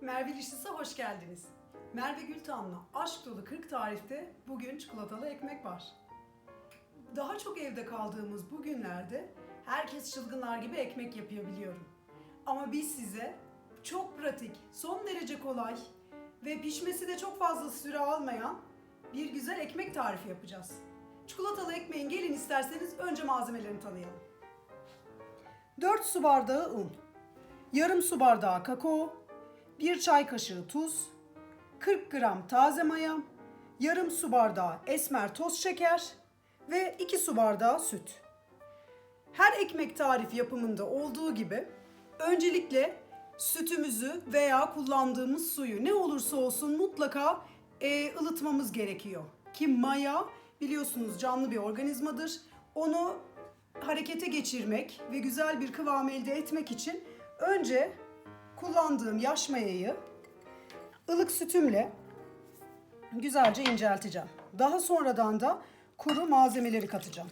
Merve Lişlis'e hoş geldiniz. Merve Gültan'la Aşk Dolu 40 Tarif'te bugün çikolatalı ekmek var. Daha çok evde kaldığımız bu günlerde herkes çılgınlar gibi ekmek yapıyor biliyorum. Ama biz size çok pratik, son derece kolay ve pişmesi de çok fazla süre almayan bir güzel ekmek tarifi yapacağız. Çikolatalı ekmeğin gelin isterseniz önce malzemelerini tanıyalım. 4 su bardağı un, yarım su bardağı kakao, 1 çay kaşığı tuz, 40 gram taze maya, yarım su bardağı esmer toz şeker ve 2 su bardağı süt. Her ekmek tarifi yapımında olduğu gibi öncelikle sütümüzü veya kullandığımız suyu ne olursa olsun mutlaka e, ılıtmamız gerekiyor. Ki maya biliyorsunuz canlı bir organizmadır. Onu harekete geçirmek ve güzel bir kıvam elde etmek için önce kullandığım yaş mayayı ılık sütümle güzelce incelteceğim. Daha sonradan da kuru malzemeleri katacağım.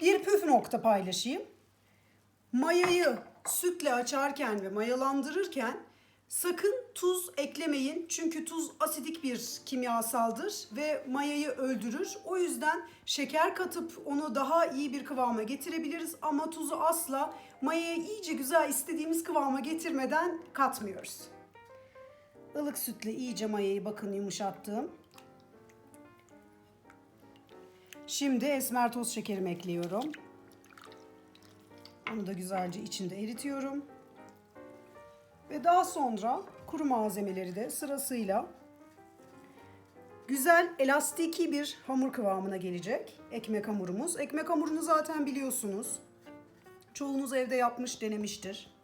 Bir püf nokta paylaşayım. Mayayı sütle açarken ve mayalandırırken sakın tuz eklemeyin. Çünkü tuz asidik bir kimyasaldır ve mayayı öldürür. O yüzden şeker katıp onu daha iyi bir kıvama getirebiliriz ama tuzu asla mayaya iyice güzel istediğimiz kıvama getirmeden katmıyoruz. Ilık sütle iyice mayayı bakın yumuşattım. Şimdi esmer toz şekerimi ekliyorum. Onu da güzelce içinde eritiyorum. Ve daha sonra kuru malzemeleri de sırasıyla güzel elastiki bir hamur kıvamına gelecek ekmek hamurumuz. Ekmek hamurunu zaten biliyorsunuz. Çoğunuz evde yapmış, denemiştir.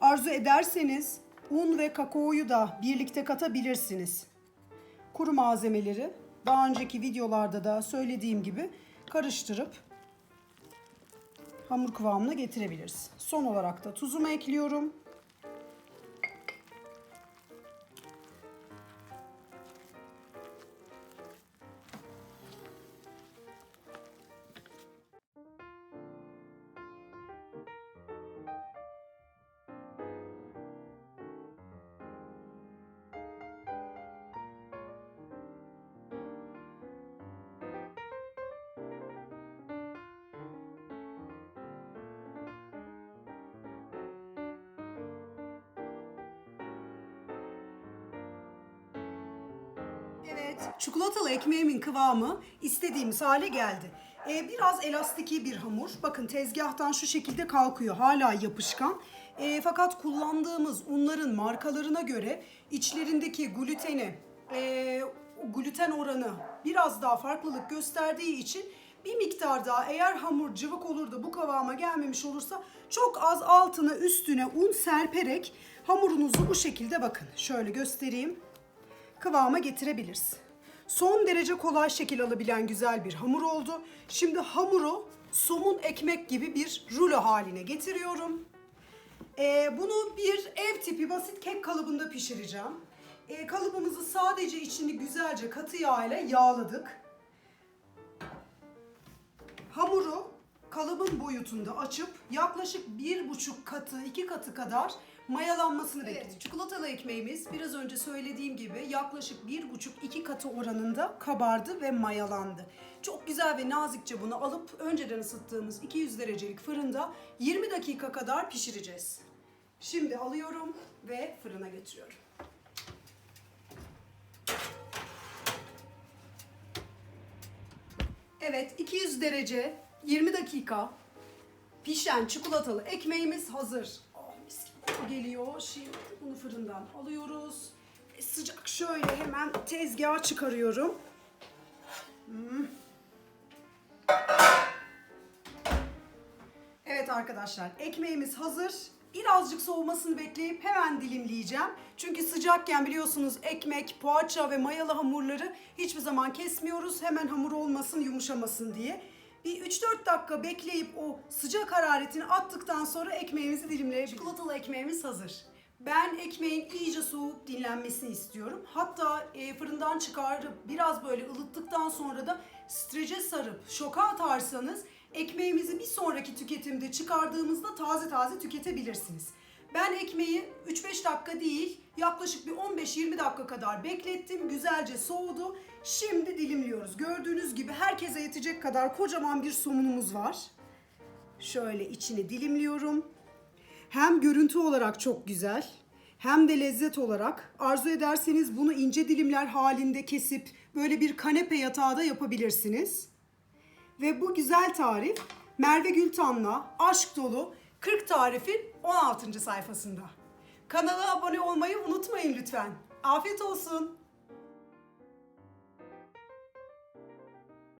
Arzu ederseniz un ve kakaoyu da birlikte katabilirsiniz. Kuru malzemeleri daha önceki videolarda da söylediğim gibi karıştırıp hamur kıvamına getirebiliriz. Son olarak da tuzumu ekliyorum. Evet, çikolatalı ekmeğimin kıvamı istediğimiz hale geldi. Ee, biraz elastiki bir hamur. Bakın tezgahtan şu şekilde kalkıyor. Hala yapışkan. Ee, fakat kullandığımız unların markalarına göre içlerindeki gluteni, e, gluten oranı biraz daha farklılık gösterdiği için bir miktar daha eğer hamur cıvık olur da bu kıvama gelmemiş olursa çok az altına üstüne un serperek hamurunuzu bu şekilde bakın şöyle göstereyim kıvama getirebiliriz. Son derece kolay şekil alabilen güzel bir hamur oldu. Şimdi hamuru somun ekmek gibi bir rulo haline getiriyorum. Ee, bunu bir ev tipi basit kek kalıbında pişireceğim. Ee, kalıbımızı sadece içini güzelce katı yağ ile yağladık. Hamuru kalıbın boyutunda açıp yaklaşık bir buçuk katı, iki katı kadar mayalanmasını bekleyeceğiz. Çikolatalı ekmeğimiz biraz önce söylediğim gibi yaklaşık bir buçuk iki katı oranında kabardı ve mayalandı. Çok güzel ve nazikçe bunu alıp önceden ısıttığımız 200 derecelik fırında 20 dakika kadar pişireceğiz. Şimdi alıyorum ve fırına götürüyorum. Evet 200 derece 20 dakika pişen çikolatalı ekmeğimiz hazır. Geliyor. Şimdi bunu fırından alıyoruz. Ve sıcak şöyle hemen tezgaha çıkarıyorum. Hmm. Evet arkadaşlar ekmeğimiz hazır. Birazcık soğumasını bekleyip hemen dilimleyeceğim. Çünkü sıcakken biliyorsunuz ekmek, poğaça ve mayalı hamurları hiçbir zaman kesmiyoruz. Hemen hamur olmasın, yumuşamasın diye. Bir 3-4 dakika bekleyip o sıcak hararetini attıktan sonra ekmeğimizi dilimleyebiliriz. Çikolatalı ekmeğimiz hazır. Ben ekmeğin iyice soğuk dinlenmesini istiyorum. Hatta e, fırından çıkarıp biraz böyle ılıttıktan sonra da strece sarıp şoka atarsanız ekmeğimizi bir sonraki tüketimde çıkardığımızda taze taze tüketebilirsiniz. Ben ekmeği 3-5 dakika değil yaklaşık bir 15-20 dakika kadar beklettim. Güzelce soğudu. Şimdi dilimliyoruz. Gördüğünüz gibi herkese yetecek kadar kocaman bir somunumuz var. Şöyle içini dilimliyorum. Hem görüntü olarak çok güzel hem de lezzet olarak arzu ederseniz bunu ince dilimler halinde kesip böyle bir kanepe yatağı da yapabilirsiniz. Ve bu güzel tarif Merve Gültan'la aşk dolu 40 tarifin 16. sayfasında. Kanala abone olmayı unutmayın lütfen. Afiyet olsun.